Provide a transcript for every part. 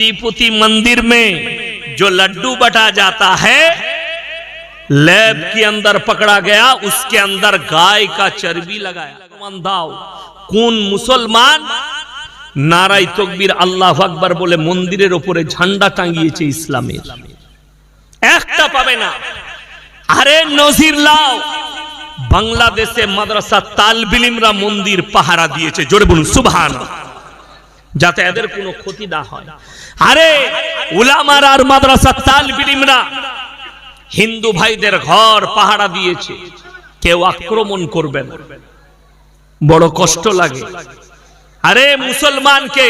तिरुपति मंदिर में जो लड्डू बटा जाता है लैब के अंदर पकड़ा गया उसके अंदर गाय का चर्बी लगाया দাও কোন মুসলমান নারাই তকবীর আল্লাহ আকবার বলে মন্দিরের ওপরে ঝান্ডা টাঙ্গিয়েছে ইসলামের একটা পাবে না আরে নজির লাও বাংলাদেশে মাদ্রাসা তালবিলিমরা মন্দির পাহারা দিয়েছে জোরে বলুন সুবহান যাতে এদের কোনো ক্ষতি না হয় আরে উলামার আর মাদ্রাসা তালবিলিমরা হিন্দু ভাইদের ঘর পাহারা দিয়েছে কেউ আক্রমণ করবে না বড় কষ্ট লাগে আরে মুসলমানকে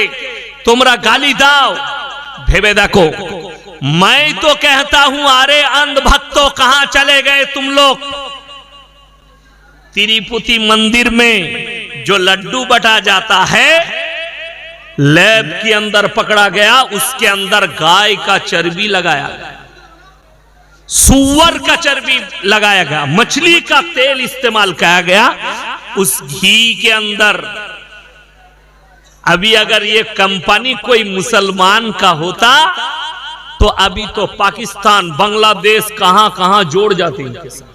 তোমরা গালি দাও ভেবে দেখো मैं तो कहता हूं अरे अंध भक्तों कहां चले गए तुम लोग तिरुपति मंदिर में जो लड्डू बटा जाता है लैब के अंदर पकड़ा गया उसके अंदर गाय का चर्बी लगाया गया सुअर का चर्बी लगाया गया मछली का तेल इस्तेमाल किया गया उस घी के अंदर अभी अगर ये कंपनी कोई मुसलमान का होता तो अभी तो पाकिस्तान बांग्लादेश कहां कहां जोड़ जाते इनके साथ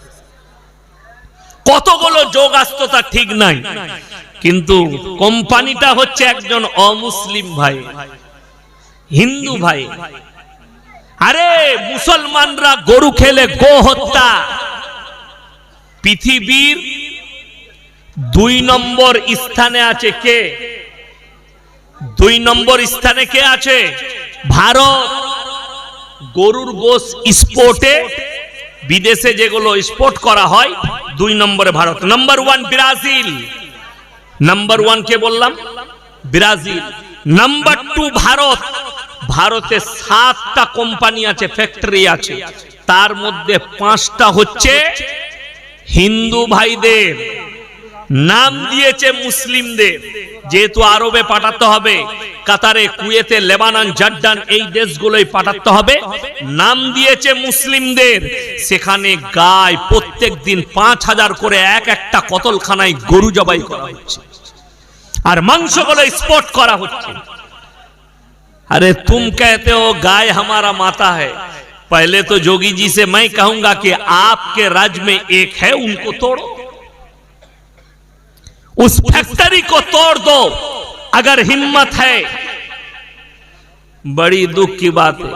কতগুলো যোগ আসতো তা ঠিক নাই কিন্তু কোম্পানিটা হচ্ছে একজন অমুসলিম ভাই, হিন্দু ভাই। আরে, মুসলমানরা গরু খেলে গো হত্যা। পৃথিবীর দুই নম্বর স্থানে আছে কে? দুই নম্বর স্থানে কে আছে? ভারত। গরুর গোস স্পোর্টে, বিদেশে যেগুলো স্পোর্ট করা হয়, দুই নম্বরে Bharat. Number one Brazil. Number one কে বললাম? ব্রাজিল। Number two Bharat. ভারতে সাতটা কোম্পানি আছে ফ্যাক্টরি আছে। তার মধ্যে পাঁচটা হচ্ছে হিন্দু ভাইদের। নাম দিয়েছে মুসলিমদের যেহেতু আরবে পাঠাতে হবে কাতারে কুয়েতে লেবানন জর্ডান এই দেশগুলোই পাঠাতে হবে নাম দিয়েছে মুসলিমদের সেখানে গায় প্রত্যেক দিন পাঁচ হাজার করে এক একটা কতলখানায় গরু জবাই করা হচ্ছে আর মাংসগুলো স্পট করা হচ্ছে अरे तुम कहते हो गाय हमारा माता है पहले तो जोगी जी से मैं कहूंगा कि आपके राज्य में एक है उनको तोड़ो उस फैक्ट्री को तोड़ दो अगर हिम्मत है बड़ी दुख की बात है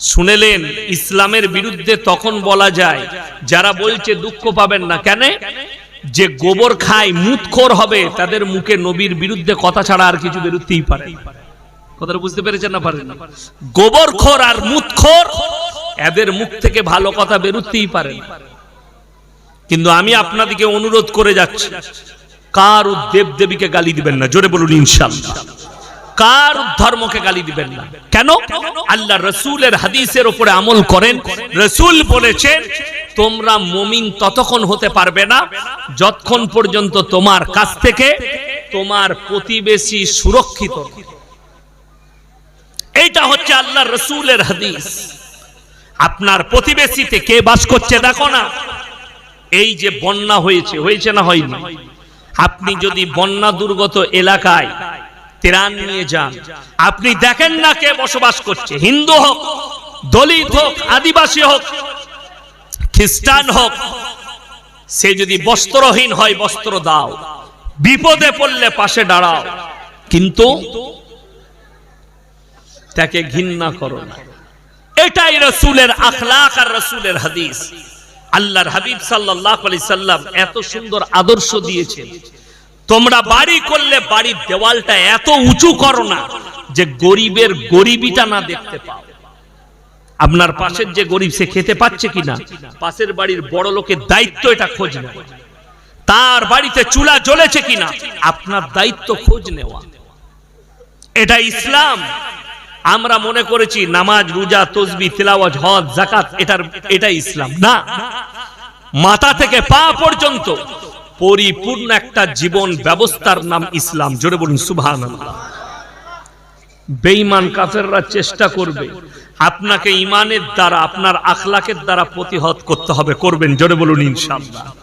শুনেলেন ইসলামের বিরুদ্ধে তখন বলা যায় যারা বলছে দুঃখ পাবেন না কেন যে গোবর খায় মুতখোর হবে তাদের মুখে নবীর বিরুদ্ধে কথা ছাড়া আর কিছু বেরোতেই পারে না। কথাটা বুঝতে পেরেছেন না পারেন না গোবরখোর আর মুতখোর এদের মুখ থেকে ভালো কথা বেরোতেই পারে না। কিন্তু আমি আপনাদেরকে অনুরোধ করে যাচ্ছি কার দেব দেবীকে গালি দিবেন না? জোরে বলুন ইনশাল্লাহ কার ধর্মকে গালি দিবেন না? কেন? আল্লাহ রসুলের হাদিসের উপরে আমল করেন। রসুল বলেছেন, তোমরা মমিন ততক্ষণ হতে পারবে না যতক্ষণ পর্যন্ত তোমার কাছ থেকে তোমার প্রতিবেশী সুরক্ষিত এইটা হচ্ছে আল্লাহ রসুলের হাদিস। আপনার প্রতিবেশীতে কে বাস করছে, দেখো না। এই যে বন্যা হয়েছে হয়েছে না হয়নি? আপনি যদি বন্যা দুর্গত এলাকায় ত্রাণ নিয়ে যান, আপনি দেখেন না কে বসবাস করছে। হিন্দু হোক, দলিত হোক, আদিবাসী হোক, খ্রিস্টান হোক, সে যদি বস্ত্রহীন হয়, বস্ত্র দাও। বিপদে পড়লে পাশে দাঁড়াও। কিন্তু তাকে ঘৃণা করো না। এটাই রসুলের আখলাক আর রসুলের হাদিস। আল্লাহর হাবিব সাল্লাহ আলি সাল্লাম এত সুন্দর আদর্শ দিয়েছেন। তোমরা বাড়ি করলে বাড়ির দেওয়ালটা এত উঁচু করো না যে গরিবের গরিবিটা না দেখতে পাও। আপনার পাশের যে গরিব, সে খেতে পাচ্ছে কিনা? পাশের বাড়ির বড় লোকের দায়িত্ব এটা খোঁজ নেওয়া। তার বাড়িতে চুলা জ্বলেছে কিনা? আপনার দায়িত্ব খোঁজ নেওয়া। এটা ইসলাম। আমরা মনে করেছি নামাজ, রোজা, তসবি তেলাওয়াজ হজ জাকাত এটার এটা ইসলাম। না। মাথা থেকে পা পর্যন্ত পরিপূর্ণ একটা জীবন ব্যবস্থার নাম ইসলাম। জোরে বলুন, সুবহানাল্লাহ। বেঈমান কাফেররা চেষ্টা করবে। আপনাকে ইমানের দ্বারা, আপনার আখলাকের দ্বারা প্রতিহত করতে হবে। করবেন, জোরে বলুন, ইনশাআল্লাহ।